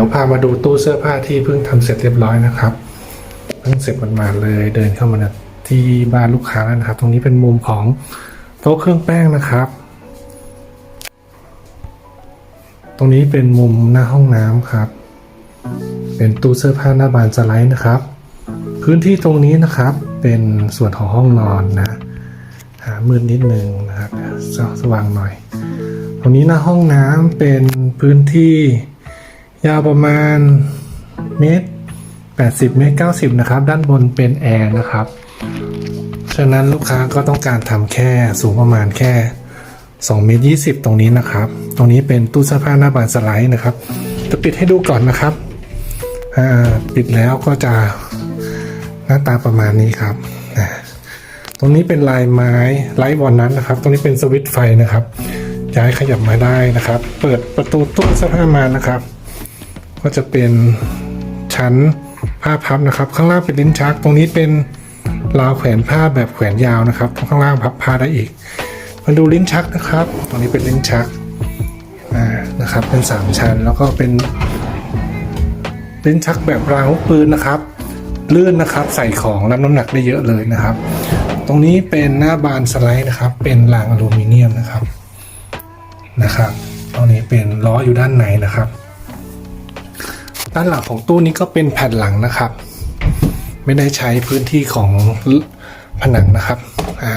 ดี๋ยวพามาดูตู้เสื้อผ้าที่เพิ่งทำเสร็จเรียบร้อยนะครับ เพิ่งเสร็จมันมาเลยเดินเข้ามาที่บ้านลูกค้าแล้วนะครับ ตรงนี้เป็นมุมของโต๊ะเครื่องแป้งนะครับ ตรงนี้เป็นมุมหน้าห้องน้ำครับ เป็นตู้เสื้อผ้าหน้าบานสไลด์นะครับ พื้นที่ตรงนี้นะครับเป็นส่วนของห้องนอนนะหามืดนิดนึงนะครับสว่างหน่อย ตรงนี้หน้าห้องน้ำเป็นพื้นที่ ยาวประมาณเมตร80เมตร90 นะครับ ด้านบนเป็นแอร์นะครับ ฉะนั้นลูกค้าก็ต้องการทำแค่สูงประมาณแค่2เมตร20 ตรงนี้นะครับ ตรงนี้เป็นตู้เสื้อผ้าหน้าบานสไลด์นะครับ จะปิดให้ดูก่อนนะครับ ปิดแล้วก็จะหน้าตาประมาณนี้ครับ ตรงนี้เป็นลายไม้ไลท์วอลนัทนะครับ ตรงนี้เป็นสวิตช์ไฟนะครับ ย้ายขยับมาได้นะครับ เปิดประตูตู้เสื้อผ้ามานะครับ ก็จะเป็นชั้นผ้าพับนะครับ ข้างล่างเป็นลิ้นชัก ตรงนี้เป็นราวแขวนผ้าแบบแขวนยาวนะครับ ข้างล่างพับผ้าได้อีก มาดูลิ้นชักนะครับ ตรงนี้เป็นลิ้นชักนะครับ เป็นสามชั้นแล้วก็เป็นลิ้นชักแบบรางลูกปืนนะครับลื่นนะครับ ใส่ของรับน้ำหนักได้เยอะเลยนะครับ ตรงนี้เป็นหน้าบานสไลด์นะครับ เป็นรางอลูมิเนียมนะครับนะครับ ตรงนี้เป็นล้ออยู่ด้านในนะครับ ด้านหลังของตู้นี้ก็เป็นแผ่นหลังนะครับ ไม่ได้ใช้พื้นที่ของผนังนะครับอ่า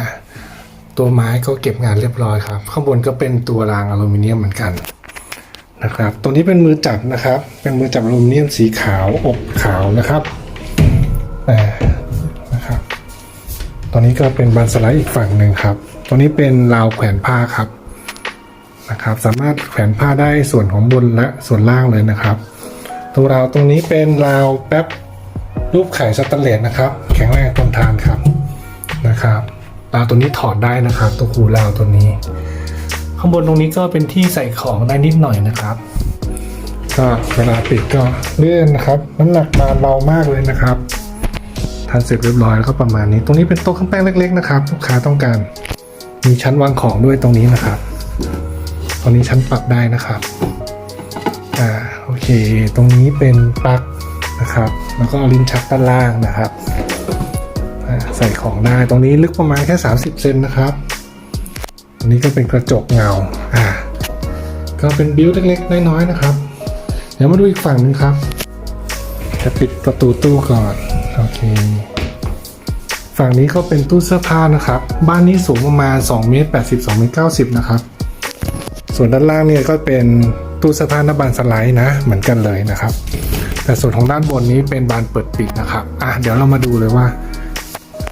ตัวไม้ก็เก็บงานเรียบร้อยครับ ข้างบนก็เป็นตัวรางอลูมิเนียมเหมือนกันนะครับ ตรงนี้เป็นมือจับนะครับ เป็นมือจับอลูมิเนียมสีขาวอบขาวนะครับอ่านะครับ ตอนนี้ก็เป็นบานสไลด์อีกฝั่งหนึ่งครับ ตรงนี้เป็นราวแขวนผ้าครับนะครับ สามารถแขวนผ้าได้ส่วนของบนและส่วนล่างเลยนะครับ ตัวราวตรงนี้เป็นราวแป๊บรูปไข่สแตนเลสนะครับ แข็งแรงทนทานครับนะครับราวตัวนี้ถอดได้นะครับ ตัวหูราวตัวนี้ ข้างบนตรงนี้ก็เป็นที่ใส่ของได้นิดหน่อยนะครับก็เวลาปิดก็เลื่อนนะครับน้ำหนักมาเบามากเลยนะครับทานเสร็จเรียบร้อยแล้วก็ประมาณนี้ ตรงนี้เป็นโต๊ะเครื่องแป้งเล็ก ๆ นะครับลูกค้าต้องการ มีชั้นวางของด้วยตรงนี้นะครับ ตรงนี้ชั้นปรับได้นะครับ เค ตรงนี้เป็นปลั๊กนะครับ แล้วก็ลิ้นชักด้านล่างนะครับใส่ของได้ตรงนี้ลึกประมาณแค่ 30 เซนนะครับตรงนี้ก็เป็นกระจกเงาอ่าก็เป็นบิวเล็กๆ น้อยๆนะครับ เดี๋ยวมาดูอีกฝั่งหนึ่งครับ จะปิดประตูตู้ก่อนโอเค ฝั่งนี้ก็เป็นตู้เสื้อผ้านะครับ บ้านนี้สูงประมาณ2เมตร80 2เมตร90 นะครับ ส่วนด้านล่างเนี่ยก็เป็น ตู้เสื้อผ้าหน้าบานสไลด์นะ เหมือนกันเลยนะครับ แต่ส่วนของด้านบนนี้เป็นบานเปิดปิดนะครับอะเดี๋ยวเรามาดูเลยว่า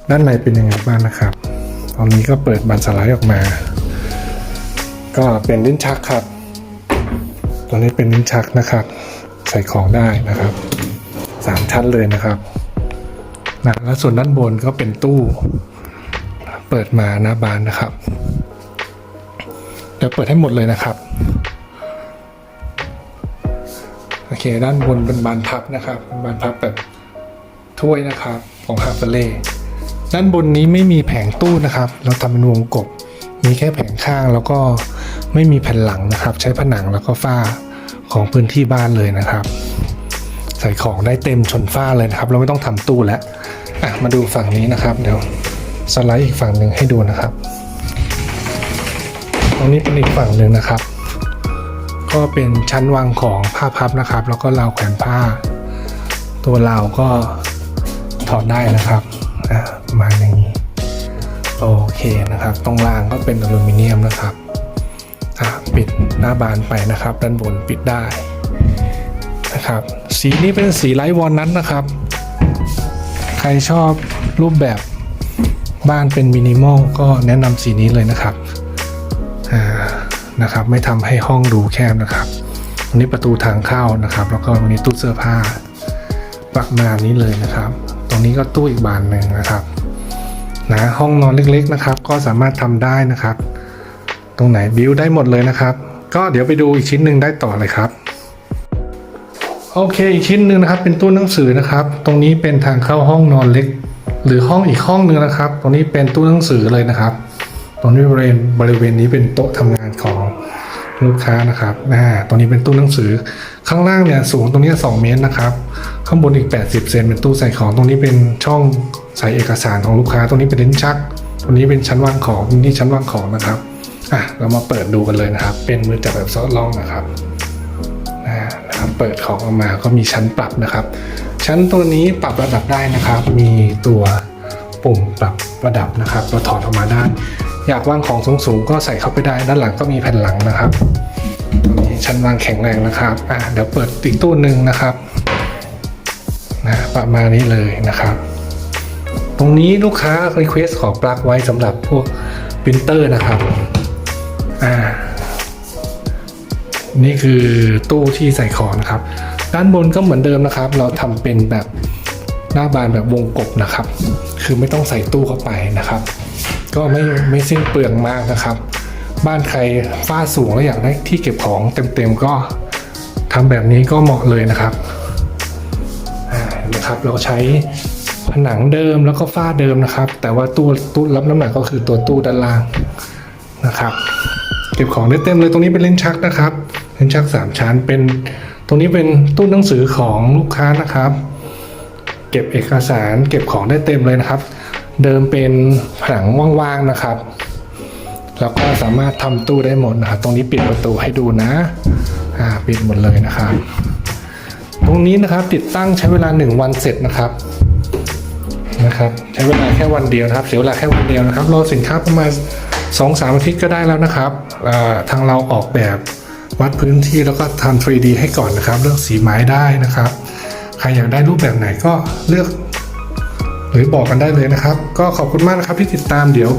ด้านในเป็นยังไงบ้างนะครับตอนนี้ก็เปิดบานสไลด์ออกมา ก็เป็นลิ้นชักครับตัวนี้เป็นลิ้นชักนะครับ ใส่ของได้นะครับสามชั้นเลยนะครับนะแล้วส่วนด้านบนก็เป็นตู้เปิดมาหน้าบานนะครับเดี๋ยวเปิดให้หมดเลยนะครับ เคด้านบนเป็นบานพับนะครับบานพับแบบถ้วยนะครับของฮาเฟเล่ด้านบนนี้ไม่มีแผงตู้นะครับ เราทำเป็นวงกบ มีแค่แผงข้างแล้วก็ไม่มีแผ่นหลังนะครับ ใช้ผนังแล้วก็ฝ้าของพื้นที่บ้านเลยนะครับ ใส่ของได้เต็มชนฝ้าเลยนะครับ เราไม่ต้องทำตู้แล้วอะมาดูฝั่งนี้นะครับ เดี๋ยวสไลด์อีกฝั่งหนึ่งให้ดูนะครับ ตรงนี้เป็นอีกฝั่งหนึ่งนะครับ ก็เป็นชั้นวางของผ้าพับนะครับ แล้วก็ราวแขวนผ้า ตัวราวก็ถอดได้นะครับประมาณนี้โอเคนะครับ ตรงรางก็เป็นอลูมิเนียมนะครับปิดหน้าบานไปนะครับ ด้านบนปิดได้นะครับ สีนี้เป็นสีไลท์วอลนัทนะครับ ใครชอบรูปแบบบ้านเป็นมินิมอลก็แนะนำสีนี้เลยนะครับอ่า นะครับ ไม่ทำให้ห้องดูแคบนะครับตรงนี้ประตูทางเข้านะครับ แล้วก็ตรงนี้ตู้เสื้อผ้าประมาณนี้เลยนะครับ ตรงนี้ก็ตู้อีกบานหนึ่งนะครับนะห้องนอนเล็กๆนะครับ ก็สามารถทำได้นะครับ ตรงไหนบิวได้หมดเลยนะครับ ก็เดี๋ยวไปดูอีกชิ้นหนึ่งได้ต่อเลยครับโอเคอีกชิ้นหนึ่งนะครับ เป็นตู้หนังสือนะครับ ตรงนี้เป็นทางเข้าห้องนอนเล็ก หรือห้องอีกห้องหนึ่งนะครับ ตรงนี้เป็นตู้หนังสือเลยนะครับ ตรงนี้บริเวณบริเวณนี้เป็นโต๊ะทำงานของลูกค้านะครับอ่าตรงนี้เป็นตู้หนังสือ ข้างล่างเนี่ยสูงตรงนี้ 2 เมตรนะครับ ข้างบนอีก 80 เซนเป็นตู้ใส่ของ ตรงนี้เป็นช่องใส่เอกสารของลูกค้า ตรงนี้เป็นลิ้นชัก ตรงนี้เป็นชั้นวางของตรงนี้ชั้นวางของนะครับ อะ เรามาเปิดดูกันเลยนะครับ เป็นมือจับแบบซอสล่องนะครับอ่านะครับเปิดของออกมาก็มีชั้นปรับนะครับ ชั้นตัวนี้ปรับระดับได้นะครับ มีตัวปุ่มปรับระดับนะครับเราถอดออกมาได้ อยากวางของสูงๆก็ใส่เข้าไปได้ ด้านหลังก็มีแผ่นหลังนะครับชั้นวางแข็งแรงนะครับอะเดี๋ยวเปิดอีกตู้หนึ่งนะครับนะประมาณนี้เลยนะครับ ตรงนี้ลูกค้า request ขอปลั๊กไว้สำหรับพวกปรินเตอร์นะครับอ่านี่คือตู้ที่ใส่ของนะครับ ด้านบนก็เหมือนเดิมนะครับ เราทำเป็นแบบ หน้าบานแบบวงกบนะครับ คือไม่ต้องใส่ตู้เข้าไปนะครับ ก็ไม่ไม่สิ้นเปลืองมากนะครับ บ้านใครฝ้าสูงแล้วอยากได้ที่เก็บของเต็มๆก็ทำแบบนี้ก็เหมาะเลยนะครับนะครับเราใช้ผนังเดิมแล้วก็ฝ้าเดิมนะครับ แต่ว่าตู้ตู้รับน้ำหนักก็คือตัวตู้ด้านล่างนะครับ เก็บของได้เต็มเลยตรงนี้เป็นเลิ้นชักนะครับเลิ้นชักสามชั้นเป็นตรงนี้เป็นตู้หนังสือของลูกค้านะครับ เก็บเอกสารเก็บของได้เต็มเลยนะครับ เดิมเป็นผนังว่างๆนะครับ แล้วก็สามารถทำตู้ได้หมดนะครับตรงนี้ปิดประตูให้ดูนะอ่าปิดหมดเลยนะครับ ตรงนี้นะครับติดตั้งใช้เวลา 1 วันเสร็จนะครับนะครับใช้เวลาแค่วันเดียวนะครับเสียเวลาแค่วันเดียวนะครับรอสินค้าประมาณ2อสามอาทิตย์ก็ได้แล้วนะครับทางเราออกแบบวัดพื้นที่แล้วก็ทำ 3D ให้ก่อนนะครับ เลือกสีไม้ได้นะครับ ใครอยากได้รูปแบบไหนก็เลือก หรือบอกกันได้เลยนะครับ ก็ขอบคุณมากนะครับที่ติดตามเดี๋ยว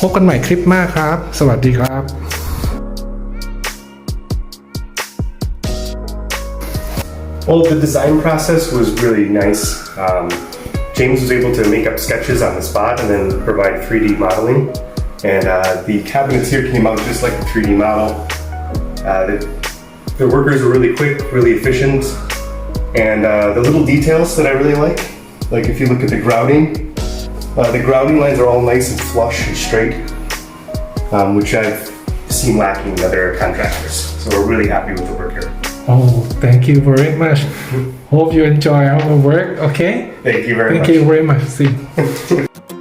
พบกันใหม่คลิปหน้าครับ สวัสดีครับ Well, the design process was really nice. Um, James was able to make up sketches on the spot and then provide 3D modeling. And uh, the cabinets here came out just like the 3D model. Uh, the, the workers were really quick, really efficient, and uh, the little details that I really like, like if you look at the grouting, uh, the grouting lines are all nice and flush and straight, um, which I've seen lacking in other contractors. So we're really happy with the work here. Oh thank you very much Hope you enjoy our work okay Thank you very Thank much. Thank you very much see